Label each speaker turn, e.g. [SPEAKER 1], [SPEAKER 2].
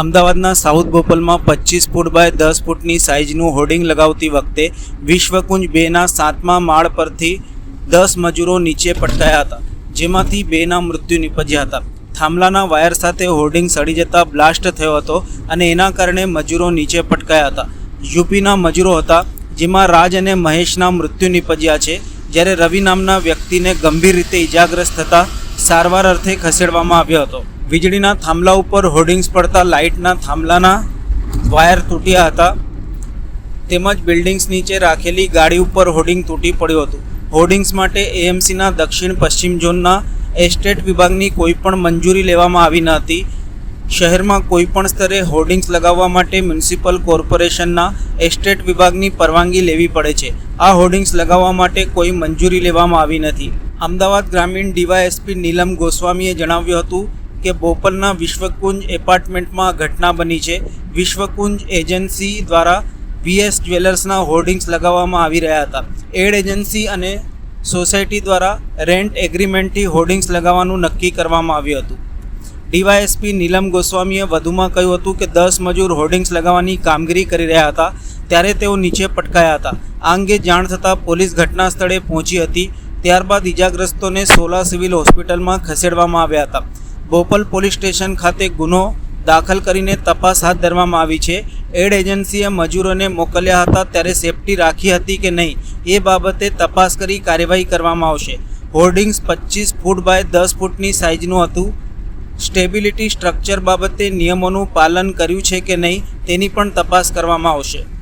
[SPEAKER 1] અમદાવાદના સાઉથ બોપલમાં પચીસ foot by દસ ફૂટની સાઇઝનું હોર્ડિંગ લગાવતી વખતે વિશ્વકુંજ બેના સાતમા માળ પરથી દસ મજૂરો નીચે પટકાયા હતા, જેમાંથી બેના મૃત્યુ નિપજ્યા હતા. થાંભલાના વાયર સાથે હોર્ડિંગ સડી જતા બ્લાસ્ટ થયો હતો અને એના કારણે મજૂરો નીચે પટકાયા હતા. યુપીના મજૂરો હતા, જેમાં રાજ અને મહેશના મૃત્યુ નિપજ્યા છે, જ્યારે રવિ નામના વ્યક્તિને ગંભીર રીતે ઇજાગ્રસ્ત થતા સારવાર અર્થે ખસેડવામાં આવ્યો હતો. વીજળીના થાંભલા ઉપર હોર્ડિંગ્સ પડતા લાઇટના થાંભલાના વાયર તૂટ્યા હતા. તેમજ બિલ્ડિંગ્સ નીચે રાખેલી ગાડી ઉપર હોર્ડિંગ તૂટી પડ્યું હતું. હોર્ડિંગ્સ માટે એએમસીના દક્ષિણ પશ્ચિમ ઝોનના એસ્ટેટ વિભાગની કોઈ પણ મંજૂરી લેવામાં આવી ન હતી. શહેરમાં કોઈ પણ સ્તરે હોર્ડિંગ્સ લગાવવા માટે મ્યુનિસિપલ કોર્પોરેશનના એસ્ટેટ વિભાગની પરવાનગી લેવી પડે છે. આ હોર્ડિંગ્સ લગાવવા માટે કોઈ મંજૂરી લેવામાં આવી નથી. અમદાવાદ ગ્રામીણ ડીવાયએસપી નીલમ ગોસ્વામીએ જણાવ્યું હતું કે બોપલના વિશ્વકુંજ એપાર્ટમેન્ટમાં ઘટના બની છે. વિશ્વકુંજ એજન્સી દ્વારા વીએસ જ્વેલર્સના હોર્ડિંગ્સ લગાવવામાં આવી રહ્યા હતા. એડ એજન્સી અને સોસાયટી દ્વારા રેન્ટ એગ્રીમેન્ટથી હોર્ડિંગ્સ લગાવવાનું નક્કી કરવામાં આવ્યું હતું. ડીવાયએસપી નીલમ ગોસ્વામીએ વધુમાં કહ્યું હતું કે દસ મજૂર હોર્ડિંગ્સ લગાવવાની કામગીરી કરી રહ્યા હતા. ત્યારે તેઓ નીચે પટકાયા હતા. આ અંગે જાણ થતાં પોલીસ ઘટના સ્થળે પહોંચી હતી. ત્યારબાદ ઇજાગ્રસ્તોને સોલા સિવિલ હોસ્પિટલમાં ખસેડવામાં આવ્યા હતા. બોપલ પોલીસ સ્ટેશન ખાતે ગુનો દાખલ કરીને તપાસ હાથ ધરવામાં આવી છે. એડ એજન્સીએ મજૂરોને મોકલ્યા હતા ત્યારે સેફટી રાખી હતી કે નહીં એ બાબતે તપાસ કરી કાર્યવાહી કરવામાં આવશે. હોર્ડિંગ્સ પચીસ ફૂટ બાય દસ ફૂટની સાઇઝનું હતું. સ્ટેબિલિટી સ્ટ્રક્ચર બાબતે નિયમોનું પાલન કર્યું છે કે નહીં તેની પણ તપાસ કરવામાં આવશે.